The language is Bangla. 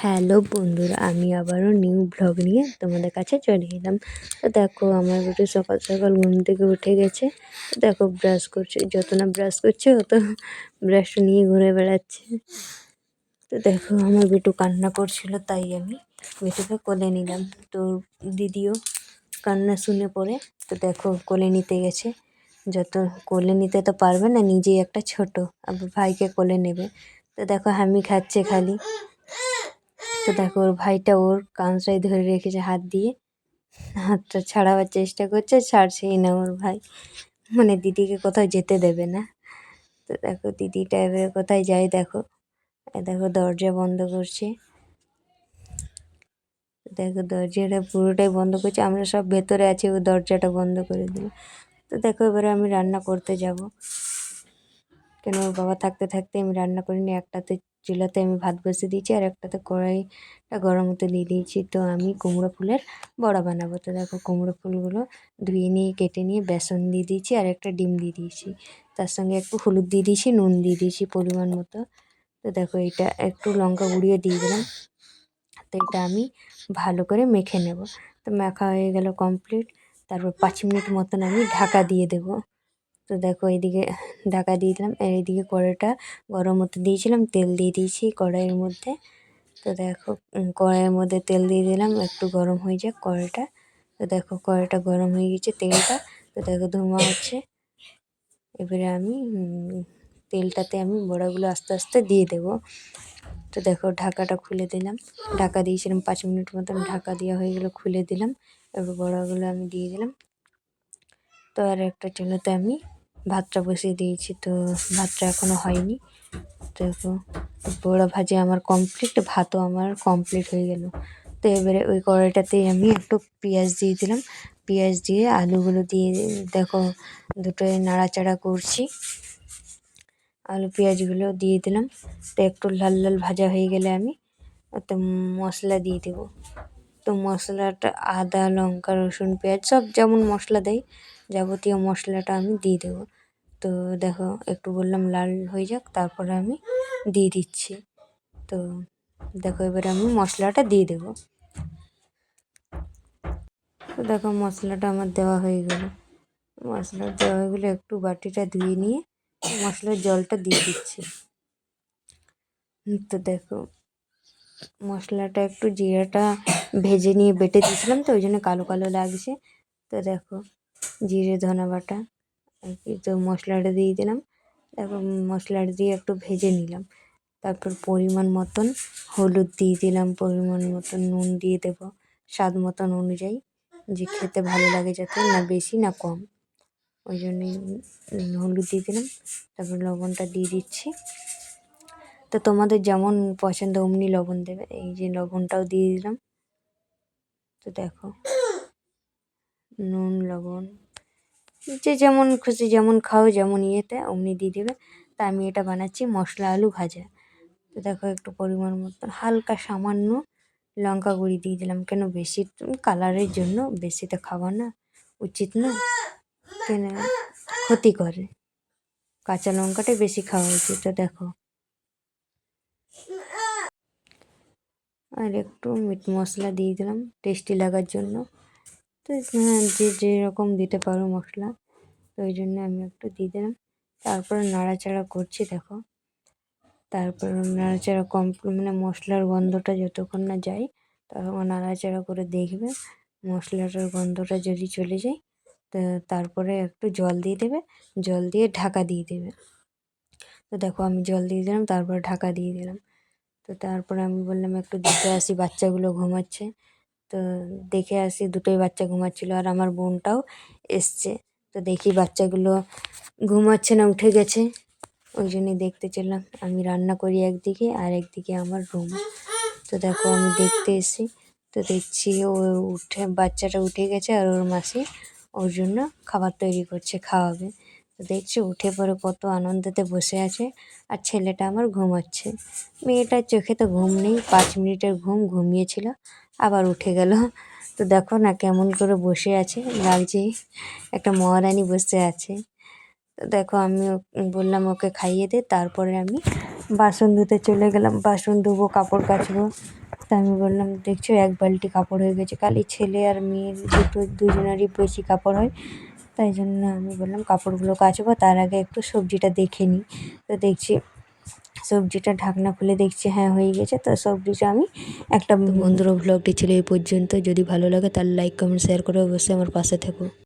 হ্যালো বন্ধুরা, আমি আবারও নিউ ব্লগ নিয়ে তোমাদের কাছে চলে এলাম। তো দেখো, আমার বেটু সকাল সকাল ঘুম থেকে উঠে গেছে। দেখো ব্রাশ করছে, যত না ব্রাশ করছে, অত ব্রাশটা নিয়ে ঘুরে বেড়াচ্ছে। তো দেখো, আমার বেটু কান্না করছিল, তাই আমি বেটুকে কোলে নিলাম। তো দিদিও কান্না শুনে পড়ে, তো দেখো, কোলে নিতে গেছে। যত কোলে নিতে তো পারবে না, নিজেই একটা ছোট, আবার ভাইকে কোলে নেবে। তো দেখো, আমি খাচ্ছে খালি। তো দেখো ওর ভাইটা ওর কাঁচরায় ধরে রেখেছে হাত দিয়ে। হাতটা ছাড়াবার চেষ্টা করছে, ছাড়ছেই না ওর ভাই। মানে দিদিকে কোথাও যেতে দেবে না। তো দেখো দিদিটা এবারে কোথায় যায় দেখো। দেখো দরজা বন্ধ করছে। দেখো দরজাটা পুরোটাই বন্ধ করছে। আমরা সব ভেতরে আছি, ও দরজাটা বন্ধ করে দিল। তো দেখো এবারে আমি রান্না করতে যাব। কেন ওর বাবা থাকতে থাকতে আমি রান্না করিনি, একটাতে চুলাতে আমি ভাত বসিয়ে দিয়েছি আর একটাতে কড়াইটা গরম হতে দিয়ে দিয়েছি। তো আমি কুমড়ো ফুলের বড়া বানাবো। তো দেখো কুমড়ো ফুলগুলো ধুয়ে নিয়ে, কেটে নিয়ে বেসন দিয়ে দিয়েছি আর একটা ডিম দিয়ে দিয়েছি। তার সঙ্গে একটু হলুদ দিয়ে দিয়েছি, নুন দিয়ে দিয়েছি পরিমাণ মতো। তো দেখো এটা একটু লঙ্কা গুঁড়িয়ে দিয়ে দিলাম। তো এটা আমি ভালো করে মেখে নেব। তো মাখা হয়ে গেল কমপ্লিট। তারপর পাঁচ মিনিট মতন আমি ঢাকা দিয়ে দেবো। তো দেখো এইদিকে ঢাকা দিয়ে দিলাম। আর এইদিকে কড়াইটা গরম হতে দিয়েছিলাম, তেল দিয়ে দিয়েছি কড়াইয়ের মধ্যে। তো দেখো কড়াইয়ের মধ্যে তেল দিয়ে দিলাম, একটু গরম হয়ে যাক কড়াইটা। তো দেখো, কড়াইটা গরম হয়ে গেছে তেলটা। তো দেখো, ধোঁয়া হচ্ছে। এবারে আমি তেলটাতে আমি বড়াগুলো আস্তে আস্তে দিয়ে দেবো। তো দেখো, ঢাকাটা খুলে দিলাম। ঢাকা দিয়েছিলাম পাঁচ মিনিট মতন ঢাকা দেওয়া হয়ে গেলো, খুলে দিলাম। এবার বড়াগুলো আমি দিয়ে দিলাম। তো আর একটা চুলোতে আমি ভাতটা বসিয়ে দিয়েছি, তো ভাতটা এখনও হয়নি। দেখো, বড়া ভাজি আমার কমপ্লিট ভাতও আমার কমপ্লিট হয়ে গেল। তো এবারে ওই কড়াইটাতেই আমি একটু পেঁয়াজ দিয়ে দিলাম। পেঁয়াজ দিয়ে আলুগুলো দিয়ে দেখো দুটোই নাড়াচাড়া করছি। আলু পেঁয়াজগুলো দিয়ে দিলাম। তো একটু লাল লাল ভাজা হয়ে গেলে আমি তো মশলা দিয়ে দেবো। তো মশলাটা আদা, লঙ্কা, রসুন, পেঁয়াজ সব যেমন মশলা দেয় যাবতীয় মশলাটা আমি দিয়ে দেবো। তো দেখো, একটু বললাম লাল হয়ে যাক, তারপরে আমি দিয়ে দিচ্ছি। তো দেখো, এবারে আমি মশলাটা দিয়ে দেবো। তো দেখো, মশলাটা আমার দেওয়া হয়ে গেল। মশলা দেওয়া হয়ে গেলে একটু বাটিটা ধুয়ে নিয়ে মশলার জলটা দিয়ে দিচ্ছি। তো দেখো, মশলাটা একটু জিরাটা ভেজে নিয়ে বেটে দিয়েছিলাম তো, ওই জন্য কালো কালো লাগছে। তো দেখো জিরে ধনে বাটা তো মশলাটা দিয়ে দিলাম। তারপর মশলাটা দিয়ে একটু ভেজে নিলাম। তারপর পরিমাণ মতন হলুদ দিয়ে দিলাম, পরিমাণ মতন নুন দিয়ে দেবো, স্বাদ মতন অনুযায়ী। যে খেতে ভালো লাগে যাতে, না বেশি না কম। ওই জন্যই হলুদ দিয়ে দিলাম, তারপর লবণটা দিয়ে দিচ্ছি। তো তোমাদের যেমন পছন্দ, অমনি লবণ দেবে। এই যে লবণটাও দিয়ে দিলাম। তো দেখো। নুন, লবণ, যে যেমন খুশি যেমন খাও, যেমন ইয়েতে অমনি দিয়ে দেবে। তা আমি এটা বানাচ্ছি মশলা আলু ভাজা। তো দেখো একটু পরিমাণ মতো হালকা সামান্য লঙ্কা গুঁড়ি দিয়ে দিলাম। কেন বেশি কালারের জন্য বেশি তো খাওয়া না, উচিত না। কেন ক্ষতি করে। কাঁচা লঙ্কাটাই বেশি খাওয়া উচিত, তো দেখো। আর একটু মিট মশলা দিয়ে দিলাম টেস্টি লাগার জন্য। তো হ্যাঁ যে যেরকম দিতে পারো মশলা, তো ওই জন্য আমি একটু দিয়ে দিলাম। তারপরে নাড়াচাড়া করছি, দেখো। তারপর নাড়াচাড়া কম মানে মশলার গন্ধটা যতক্ষণ না যায় তখন নাড়াচাড়া করে দেখবে মশলাটার গন্ধটা যদি চলে যায়, তো তারপরে একটু জল দিয়ে দেবে। জল দিয়ে ঢাকা দিয়ে দেবে। তো দেখো, আমি জল দিয়ে দিলাম, তারপর ঢাকা দিয়ে দিলাম। তো তারপরে আমি বললাম, একটু দিতে আসি, বাচ্চাগুলো ঘুমাচ্ছে। তো দেখে আসি দুটোই বাচ্চা ঘুমাচ্ছিলো আর আমার বোনটাও এসছে। তো দেখি বাচ্চাগুলো ঘুমাচ্ছে না, উঠে গেছে। ওই জন্যই দেখতে চললাম আমি রান্না করি একদিকে আর একদিকে আমার রুম। তো দেখো আমি দেখতে এসেছি। তো দেখছি ও উঠে, বাচ্চাটা উঠে গেছে আর ওর মাসি ওর জন্য খাবার তৈরি করছে, খাওয়াবে। তো দেখছি উঠে পরে কত আনন্দেতে বসে আছে আর ছেলেটা আমার ঘুমাচ্ছে। মেয়েটার চোখে তো ঘুম নেই, পাঁচ মিনিটের ঘুম ঘুমিয়েছিল। আবার উঠে গেল। তো দেখো না কেমন করে বসে আছে। লাগছে একটা মহারানী বসে আছে। তো দেখো আমি বললাম ওকে খাইয়ে দে, তারপরে আমি বাসন ধুতে চলে গেলাম। বাসন ধুবো, কাপড় কাচবো। তা আমি বললাম, দেখছ, এক বালতি কাপড় হয়ে গেছে। খালি ছেলে আর মেয়ের দুটো, দুজনেরই বেশি কাপড় হয়। তাই জন্য আমি বললাম, কাপড়গুলো কাচবো, তার আগে একটু সবজিটা দেখে নিই। তো দেখছি সবজিটা ঢাকনা খুলে দেখছি হ্যাঁ হয়ে গেছে। তো সবজিটা আমি একটা বন্ধুরা ব্লগটি ছিল এই পর্যন্ত। যদি ভালো লাগে তাহলে লাইক কমেন্ট শেয়ার করে অবশ্যই আমার পাশে থেকো।